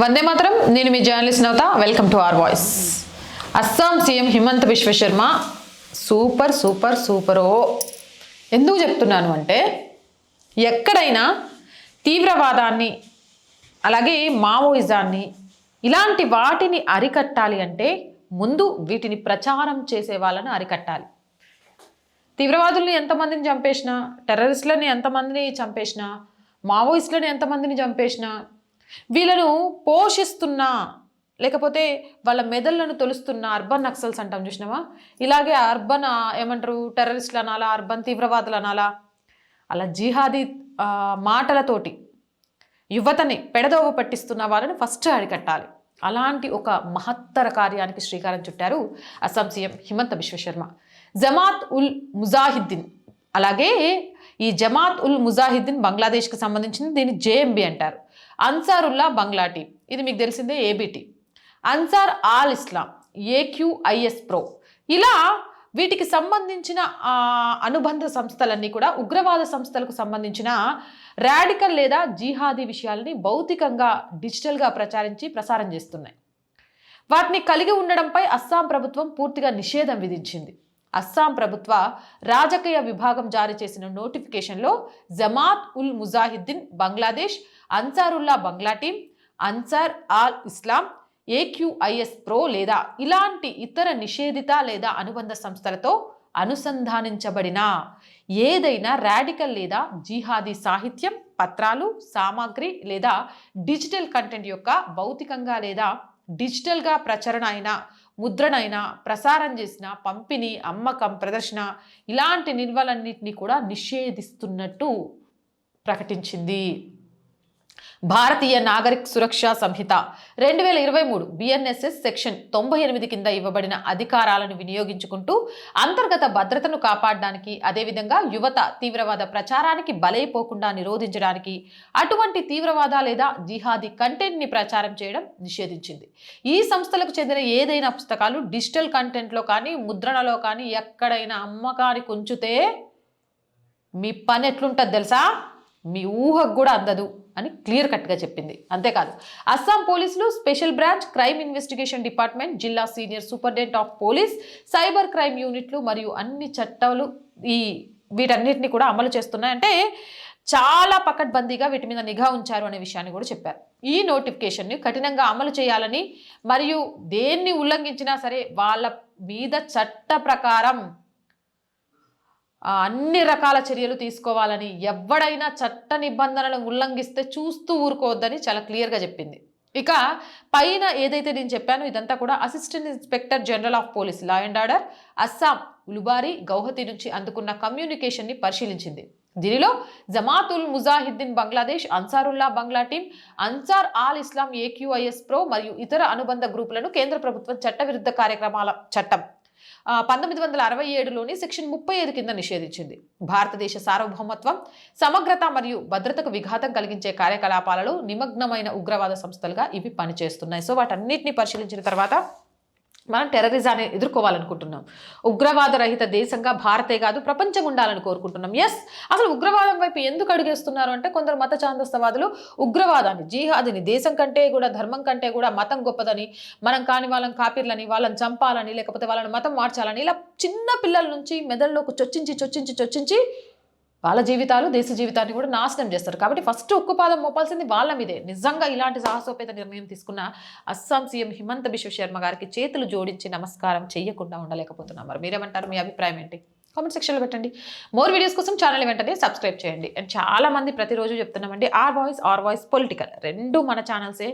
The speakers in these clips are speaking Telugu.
వందే మాత్రం నేను మీ journalist Navatha welcome to our voice. Assam CM Himant Vishwasharma super super super. ఓ ఎందుకు చెప్తున్నాను అంటే ఎక్కడైనా తీవ్రవాదాన్ని అలాగే మావోయిజాన్ని ఇలాంటి వాటిని అరికట్టాలి అంటే ముందు వీటిని ప్రచారం చేసే వాళ్ళని అరికట్టాలి. తీవ్రవాదుల్ని ఎంతమందిని చంపేసినా టెర్రరిస్టులని ఎంతమందిని చంపేసినా మావోయిస్టులని ఎంతమందిని చంపేసినా వీళ్ళను పోషిస్తున్నా లేకపోతే వాళ్ళ మెదళ్ళను తొలుస్తున్న అర్బన్ నక్సల్స్ అంటాం చూసినావా? ఇలాగే అర్బన్ ఏమంటారు టెర్రరిస్టులు అనాలా అర్బన్ తీవ్రవాదులు అనాలా అలా జిహాదీ మాటలతోటి యువతని పెడదోవ పట్టిస్తున్న వాళ్ళని ఫస్ట్ అరికట్టాలి. అలాంటి ఒక మహత్తర కార్యానికి శ్రీకారం చుట్టారు అస్సాం సీఎం హిమంత విశ్వశర్మ జమాత్ ఉల్ ముజాహిద్దీన్. అలాగే ఈ జమాత్ ఉల్ ముజాహిద్దీన్ బంగ్లాదేశ్కి సంబంధించింది దీన్ని జేఎంబి అంటారు. అన్సారుల్లా బంగ్లాటీ ఇది మీకు తెలిసిందే ABT Ansar al Islam AQIS pro ఇలా వీటికి సంబంధించిన అనుబంధ సంస్థలన్నీ కూడా ఉగ్రవాద సంస్థలకు సంబంధించిన రాడికల్ లేదా జీహాదీ విషయాలని భౌతికంగా డిజిటల్గా ప్రచారించి ప్రసారం చేస్తున్నాయి. వాటిని కలిగి ఉండడంపై అస్సాం ప్రభుత్వం పూర్తిగా నిషేధం విధించింది. అస్సాం ప్రభుత్వ రాజకీయ విభాగం జారీ చేసిన నోటిఫికేషన్లో Jamaat ul Mujahideen Bangladesh Ansarullah Bangla team Ansar al Islam AQIS pro లేదా ఇలాంటి ఇతర నిషేధిత లేదా అనుబంధ సంస్థలతో అనుసంధానించబడిన ఏదైనా రాడికల్ లేదా జిహాదీ సాహిత్యం పత్రాలు సామాగ్రి లేదా డిజిటల్ కంటెంట్ యొక్క భౌతికంగా లేదా డిజిటల్గా ప్రచరణ అయిన ముద్రణైన ప్రసారం చేసిన పంపిణీ అమ్మకం ప్రదర్శన ఇలాంటి నిల్వలన్నింటినీ కూడా నిషేధిస్తున్నట్టు ప్రకటించింది. భారతీయ నాగరిక్ సురక్షా సంహిత. రెండు వేల ఇరవై మూడు బిఎన్ఎస్ఎస్ సెక్షన్ తొంభై ఎనిమిది కింద ఇవ్వబడిన అధికారాలను వినియోగించుకుంటూ అంతర్గత భద్రతను కాపాడడానికి అదేవిధంగా యువత తీవ్రవాద ప్రచారానికి బలైపోకుండా నిరోధించడానికి అటువంటి తీవ్రవాద లేదా జిహాదీ కంటెంట్ని ప్రచారం చేయడం నిషేధించింది. ఈ సంస్థలకు చెందిన ఏదైనా పుస్తకాలు డిజిటల్ కంటెంట్లో కానీ ముద్రణలో కానీ ఎక్కడైనా అమ్మకానికి ఉంచితే మీ పని ఎట్లుంటుంది తెలుసా? మీ ఊహకు కూడా అందదు. అని క్లియర్ కట్గా చెప్పింది. అంతేకాదు అస్సాం పోలీసులు special branch crime investigation department జిల్లా senior superintendent of police cyber crime యూనిట్లు మరియు అన్ని చట్టాలు ఈ వీటన్నిటిని కూడా అమలు చేస్తున్నాయి. అంటే చాలా పకడ్బందీగా వీటి మీద నిఘా ఉంచారు అనే విషయాన్ని కూడా చెప్పారు. ఈ నోటిఫికేషన్ని కఠినంగా అమలు చేయాలని మరియు దేన్ని ఉల్లంఘించినా సరే వాళ్ళ మీద చట్ట ప్రకారం అన్ని రకాల చర్యలు తీసుకోవాలని ఎవడైనా చట్ట నిబంధనలను ఉల్లంఘిస్తే చూస్తూ ఊరుకోవద్దని చాలా క్లియర్గా చెప్పింది. ఇక పైన ఏదైతే నేను చెప్పానో ఇదంతా కూడా assistant inspector general of police law and order Assam Ulubari Guwahati నుంచి అందుకున్న కమ్యూనికేషన్ని పరిశీలించింది. దీనిలో Jamaatul Mujahideen Bangladesh Ansarullah Bangla team Ansar al Islam AQIS pro మరియు ఇతర అనుబంధ గ్రూపులను కేంద్ర ప్రభుత్వం చట్టవిరుద్ధ కార్యక్రమాల చట్టం పంతొమ్మిది వందల అరవై ఏడులోని సెక్షన్ ముప్పై ఐదు కింద నిషేధించింది. భారతదేశ సార్వభౌమత్వం సమగ్రత మరియు భద్రతకు విఘాతం కలిగించే కార్యకలాపాలలో నిమగ్నమైన ఉగ్రవాద సంస్థలుగా ఇవి పనిచేస్తున్నాయి. సో వాటన్నిటిని పరిశీలించిన తర్వాత మనం టెర్రరిజాన్ని ఎదుర్కోవాలనుకుంటున్నాం. ఉగ్రవాద రహిత దేశంగా భారతే కాదు ప్రపంచం ఉండాలని కోరుకుంటున్నాం. ఎస్ అసలు ఉగ్రవాదం వైపు ఎందుకు అడుగేస్తున్నారు అంటే కొందరు మత ఛాందస్తవాదులు ఉగ్రవాదాన్ని జీహాదిని దేశం కంటే కూడా ధర్మం కంటే కూడా మతం గొప్పదని మనం కాని వాళ్ళని కాపీర్లని వాళ్ళని చంపాలని లేకపోతే వాళ్ళని మతం మార్చాలని ఇలా చిన్న పిల్లల నుంచి మెదడులోకి చొచ్చించి చొచ్చించి చొచ్చించి వాళ్ళ జీవితాలు దేశ జీవితాన్ని కూడా నాశనం చేస్తారు. కాబట్టి ఫస్ట్ ఉక్కుపాదం మోపాల్సింది వాళ్ళ మీదే. నిజంగా ఇలాంటి సాహసోపేత నిర్ణయం తీసుకున్న అస్సాం సీఎం హిమంత బిశ్వ శర్మ గారికి చేతులు జోడించి నమస్కారం చేయకుండా ఉండలేకపోతున్నాం మరి. మీరేమంటారు? మీ అభిప్రాయం ఏంటి? కామెంట్ సెక్షన్లో పెట్టండి. మోర్ వీడియోస్ కోసం ఛానల్ వెంటనే సబ్స్క్రైబ్ చేయండి. అండ్ చాలా మంది ప్రతిరోజు చెప్తున్నామండి our voice our voice political రెండు మన ఛానల్సే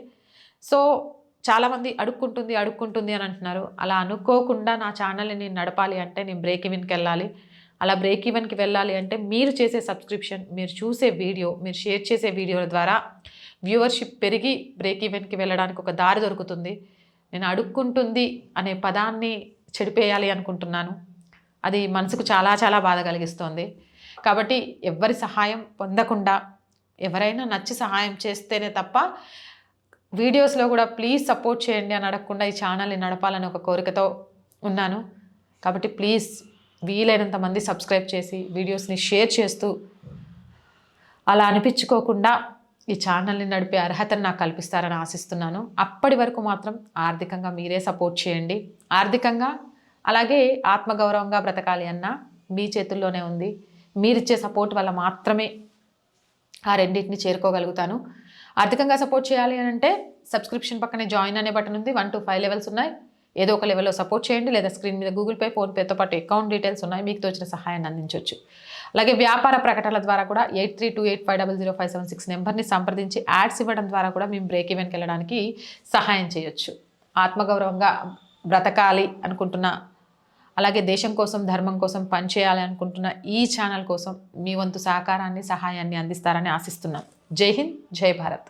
సో చాలామంది అడుక్కుంటుంది అడుక్కుంటుంది అని అంటున్నారు. అలా అనుకోకుండా నా ఛానల్ని నేను నడపాలి అంటే నేను బ్రేక్ ఇవిన్కి వెళ్ళాలి. అలా బ్రేక్ ఈవెన్కి వెళ్ళాలి అంటే మీరు చేసే సబ్స్క్రిప్షన్ మీరు చూసే వీడియో మీరు షేర్ చేసే వీడియోల ద్వారా వ్యూవర్షిప్ పెరిగి బ్రేక్ ఈవెన్కి వెళ్ళడానికి ఒక దారి దొరుకుతుంది. నేను అడుక్కుంటుంది అనే పదాన్ని చెడిపేయాలి అనుకుంటున్నాను. అది మనసుకు చాలా చాలా బాధ కలిగిస్తోంది. కాబట్టి ఎవరి సహాయం పొందకుండా ఎవరైనా నచ్చి సహాయం చేస్తేనే తప్ప వీడియోస్లో కూడా ప్లీజ్ సపోర్ట్ చేయండి అని అడగకుండా ఈ ఛానల్ని నడపాలని ఒక కోరికతో ఉన్నాను. కాబట్టి ప్లీజ్ వీలైనంత మంది సబ్స్క్రైబ్ చేసి వీడియోస్ని షేర్ చేస్తూ అలా అనిపించుకోకుండా ఈ ఛానల్ని నడిపే అర్హతను నాకు కల్పిస్తారని ఆశిస్తున్నాను. అప్పటి వరకు మాత్రం ఆర్థికంగా మీరే సపోర్ట్ చేయండి. ఆర్థికంగా అలాగే ఆత్మగౌరవంగా బ్రతకాలి అన్న మీ చేతుల్లోనే ఉంది. మీరిచ్చే సపోర్ట్ వల్ల మాత్రమే ఆ రెండింటిని చేరుకోగలుగుతాను. ఆర్థికంగా సపోర్ట్ చేయాలి అని అంటే సబ్స్క్రిప్షన్ పక్కనే జాయిన్ అనే బటన్ ఉంది. వన్ టు ఫైవ్ లెవెల్స్ ఉన్నాయి. ఏదో ఒక లెవెల్లో సపోర్ట్ చేయండి లేదా స్క్రీన్ మీద గూగుల్ పే ఫోన్పేతో పాటు అకౌంట్ డీటెయిల్స్ ఉన్నాయి మీకు తోచిన సహాయాన్ని అందించవచ్చు అలాగే వ్యాపార ప్రకటనల ద్వారా కూడా eight three two eight five double zero five seven six నెంబర్ని సంప్రదించి యాడ్స్ ఇవ్వడం ద్వారా కూడా మేము బ్రేక్ ఈవెన్కి వెళ్ళడానికి సహాయం చేయొచ్చు. ఆత్మగౌరవంగా బ్రతకాలి అనుకుంటున్న అలాగే దేశం కోసం ధర్మం కోసం పనిచేయాలి అనుకుంటున్న ఈ ఛానల్ కోసం మీ వంతు సహకారాన్ని సహాయాన్ని అందిస్తారని ఆశిస్తున్నాం. జై హింద్ జై భారత్.